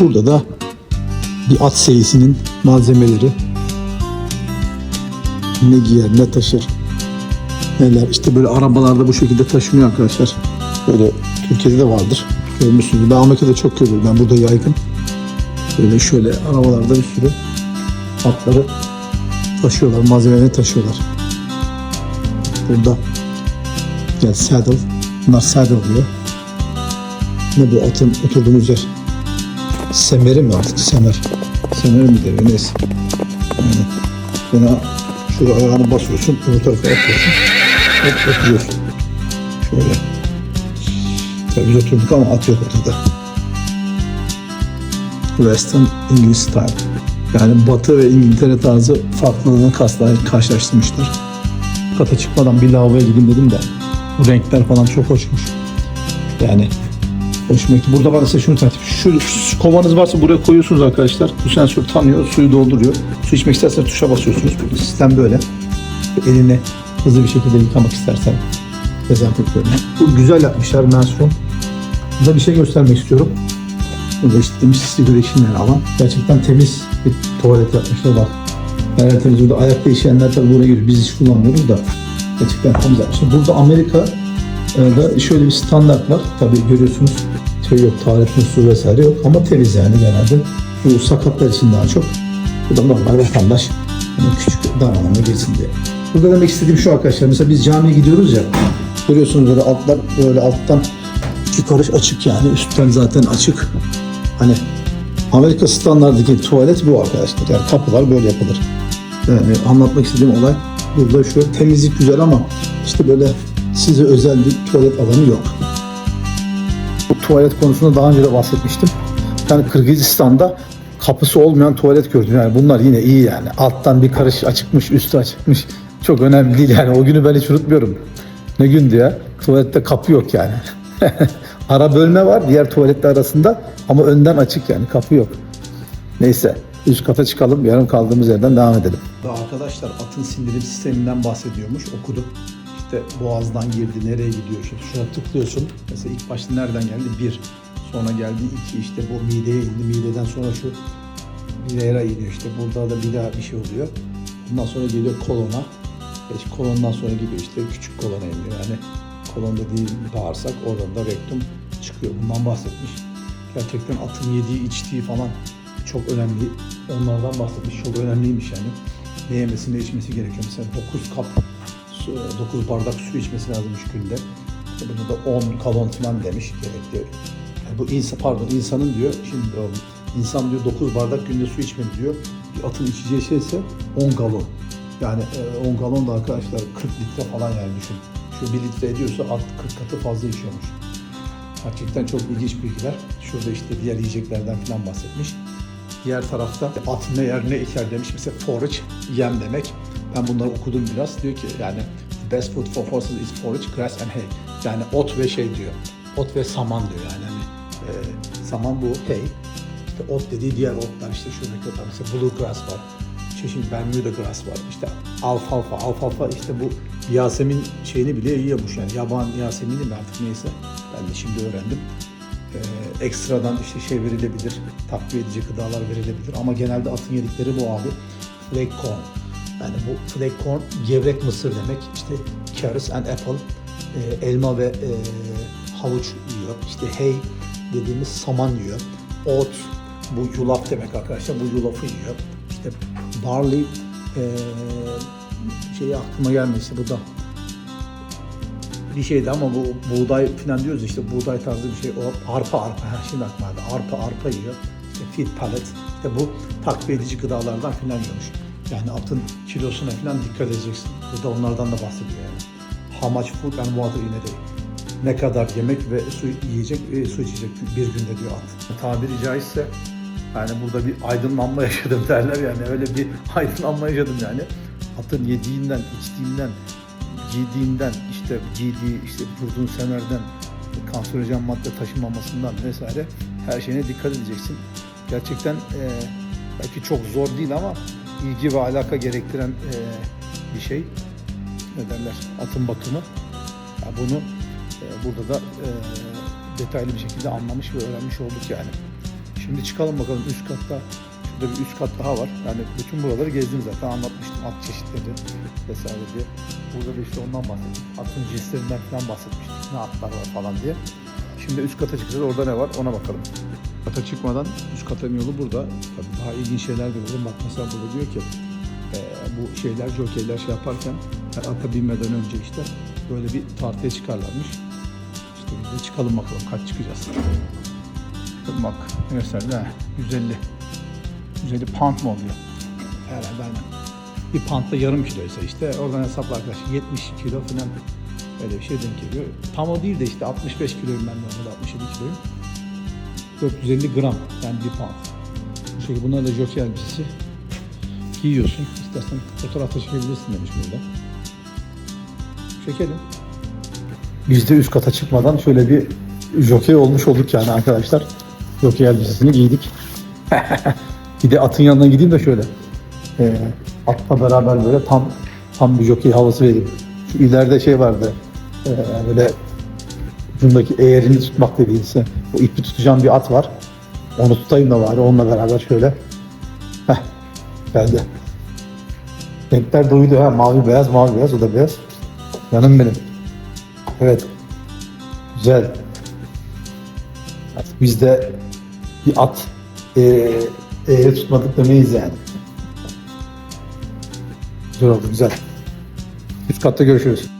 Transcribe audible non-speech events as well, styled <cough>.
Burada da bir at seyisinin malzemeleri. Ne giyer, ne taşır. Neler işte böyle arabalarda bu şekilde taşınıyor arkadaşlar. Böyle Türkiye'de de vardır. Görmüşsünüz. Ben Amerika'da çok görüyorum. Ben burada yaygın. Böyle şöyle arabalarda bir sürü atları taşıyorlar. Malzemelerini taşıyorlar. Burada gel saddle. Bunlar saddle diyor. Ne bu atın oturduğumuz yer? Semeri mi artık? Semer. Semer mi deniyor? Neyse. Yani buna şurada ayağını basıyorsun. Öbür tarafa atıyorsun. Hop oturuyorsun. Şöyle. Tabii biz oturduk ama at yok ortada. Western English Style. Yani Batı ve İngiltere tarzı farklılığını karşılaştırmışlar. Kata çıkmadan bir lavaboya gideyim dedim de bu renkler falan çok hoşmuş. Yani hoşuma. Burada bana size şunu tartışayım. Şu, şu kovanız varsa buraya koyuyorsunuz arkadaşlar. Bu sensör tanıyor, suyu dolduruyor. Su içmek isterseniz tuşa basıyorsunuz. Sistem böyle. Elini hızlı bir şekilde yıkamak istersen dezenfektörüne. Bu güzel yapmışlar Menstruum. Burada bir şey göstermek istiyorum. Burada işte demiş sigara alan. Gerçekten temiz bir tuvalet yapmışlar bak. Nerede temiz burada ayakta işeyenler tabii buraya giriyor. Biz hiç kullanmıyoruz da. Gerçekten temiz yapmışlar. Burada Amerika e, da şöyle bir standart var. Tabii görüyorsunuz şey yok, tuvalet musluğu vesaire yok ama temiz yani genelde. Bu sakatlar için daha çok. Bu da normal vatandaş yani küçük damlalarına geçsin diye. Burada demek istediğim şu arkadaşlar. Mesela biz camiye gidiyoruz ya. Görüyorsunuz böyle altlar böyle alttan yukarı açık yani. Üstten zaten açık. Hani Amerika standartındaki tuvalet bu arkadaşlar. Yani kapılar böyle yapılır. Yani anlatmak istediğim olay burada şu temizlik güzel ama işte böyle size özel bir tuvalet alanı yok. Bu tuvalet konusunda daha önce de bahsetmiştim. Yani Kırgızistan'da kapısı olmayan tuvalet gördüm. Yani bunlar yine iyi yani. Alttan bir karış açıkmış, üstü açıkmış. Çok önemli değil yani. O günü ben hiç unutmuyorum. Ne gündü ya? Tuvalette kapı yok yani. <laughs> Ara bölme var diğer tuvaletler arasında ama önden açık yani kapı yok. Neyse üst kata çıkalım yarım kaldığımız yerden devam edelim. Arkadaşlar atın sindirim sisteminden bahsediyormuş okudum. İşte boğazdan girdi nereye gidiyor şuna tıklıyorsun. Mesela ilk başta nereden geldi? Bir. Sonra geldi iki işte bu mideye indi. Mideden sonra şu Vilera iniyor işte. Burada da bir daha bir şey oluyor. Ondan sonra geliyor kolona. Beş kolondan sonra gidiyor işte küçük kolona iniyor. Yani kolon dediği bağırsak oradan da rektum çıkıyor. Bundan bahsetmiş. Gerçekten atın yediği içtiği falan çok önemli. Onlardan bahsetmiş. Çok önemliymiş yani. Ne yemesi ne içmesi gerekiyor. Mesela 9 kap, 9 bardak su içmesi lazımmış günde. İşte Burada da 10 kalon falan demiş gerekli. Yani bu insan pardon insanın diyor şimdi o insan diyor 9 bardak günde su içmeli diyor. Bir atın içeceği şey ise 10 galon. Yani e, 10 galon da arkadaşlar 40 litre falan yani düşün. Şu 1 litre ediyorsa at 40 katı fazla içiyormuş. Gerçekten çok ilginç bilgiler. Şurada işte diğer yiyeceklerden falan bahsetmiş. Diğer tarafta at ne yer ne içer demiş. Mesela forage yem demek. Ben bunları okudum biraz. Diyor ki yani best food for horses is forage, grass and hay. Yani ot ve şey diyor. Ot ve saman diyor yani. Hani, e, saman bu hay. İşte ot dediği diğer otlar işte şuradaki otlar. Mesela bluegrass var. Çeşit Bermuda grass var. İşte alfalfa. Alfalfa işte bu Yasemin şeyini bile yiyormuş yani. Yaban Yasemin'i mi artık neyse. Ben de şimdi öğrendim. Ee, ekstradan işte şey verilebilir, takviye edici gıdalar verilebilir ama genelde atın yedikleri bu abi. Flake corn. Yani bu flake corn gevrek mısır demek. İşte carrots and apple, e, elma ve e, havuç yiyor. İşte hay dediğimiz saman yiyor. Oat, bu yulaf demek arkadaşlar. Bu yulafı yiyor. İşte barley, e, şeyi aklıma gelmedi işte bu da bir şeydi ama bu buğday falan diyoruz işte buğday tarzı bir şey o arpa arpa ha şimdi aklıma geldi arpa arpa yiyor işte feed pellet işte bu takviye edici gıdalardan falan yiyormuş yani atın kilosuna falan dikkat edeceksin. Burada onlardan da bahsediyor yani. How much food and water in a ne kadar yemek ve su yiyecek ve su içecek bir günde diyor at. Tabiri caizse yani burada bir aydınlanma <laughs> yaşadım derler yani. Öyle bir aydınlanma yaşadım yani. Atın yediğinden içtiğinden giydiğinden işte giydiği işte vurduğun semerden kanserojen madde taşımamasından vesaire her şeyine dikkat edeceksin. Gerçekten e, belki çok zor değil ama ilgi ve alaka gerektiren e, bir şey. Ne derler? Atın bakımı. Ya bunu e, burada da e, detaylı bir şekilde anlamış ve öğrenmiş olduk yani. Şimdi çıkalım bakalım üst katta. Şurada bir üst kat daha var. Yani bütün buraları gezdim zaten anlatmıştım. At çeşitleri vesaire diye. Burada da işte ondan bahsettim. Atın cinslerinden falan bahsetmiştim. Ne atlar var falan diye. Şimdi üst kata çıkacağız. Orada ne var ona bakalım. Kata çıkmadan üst katın yolu burada. Tabii daha ilginç şeyler görüyorum. Bak mesela burada diyor ki e, bu şeyler, jokeyler şey yaparken yani ata binmeden önce işte böyle bir tartıya çıkarlarmış. İşte biz de çıkalım bakalım kaç çıkacağız. Bak ne gösterdi ha? 150. 150 pound mu oluyor? Herhalde aynen. Bir pound da yarım kiloysa işte oradan hesapla arkadaşlar 70 kilo falan öyle bir şey denk geliyor. Tam o değil de işte 65 kiloyum ben normalde 67 kiloyum. 450 gram yani bir pound. Bu şekilde bunlar da jockey elbisesi giyiyorsun. İstersen fotoğrafta çekebilirsin demiş burada. Çekelim. Biz de üst kata çıkmadan şöyle bir jockey olmuş olduk yani arkadaşlar. Jockey elbisesini giydik. <laughs> bir de atın yanına gideyim de şöyle. Ee, atla beraber böyle tam tam bir jockey havası vereyim. Şu ileride şey vardı. Ee, böyle ucundaki eğerini tutmak dediğinse o ipi tutacağım bir at var. Onu tutayım da bari onunla beraber şöyle. Heh, geldi. Renkler doydu ha. Mavi beyaz, mavi beyaz. O da beyaz. Yanım benim. Evet. Güzel. Artık biz de bir at eee eğri tutmadık demeyiz yani. Güzel oldu, güzel. Üst katta görüşürüz.